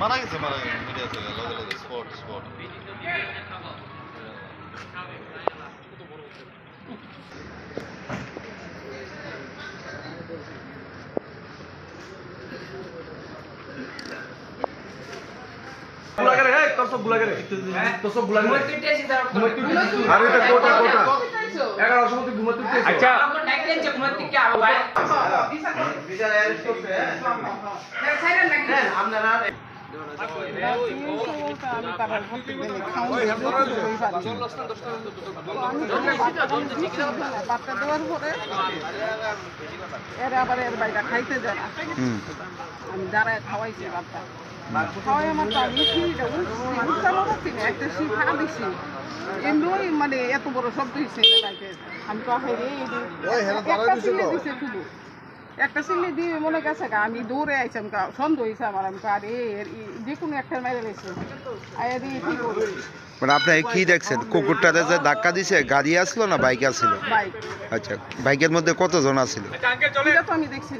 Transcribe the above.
মারা গেছে মারা গেছে মিডিয়া থেকে লগে লগে স্পট স্পট। বুলাগারে সময় তুই ঘুমাইতে উঠেছিস? আচ্ছা বাচ্চা দেওয়ার পরে এর আবার এর বাইরে খাইতে যায় না আমি দাঁড়ায় খাওয়াইছি বাচ্চা খাওয়াই আমার তো আমি একটা শিখা দিছি এমনি মানে এত বড় শব্দ হয়েছে আমি তো একটা সিলে দিছে শুধু। একটা সিলে দিয়ে মনে গেছে আমি দৌড়ে আইসাম সন্দেহ হয়েছে আমার আমি আরে যে কোনো একটা মেরে কি মানে আপনি কি দেখছেন? কুকুরটাতে যে ধাক্কা দিছে গাড়ি আসলো না বাইক আসলো? আচ্ছা বাইকের মধ্যে কতজন আছিল আমি দেখছি।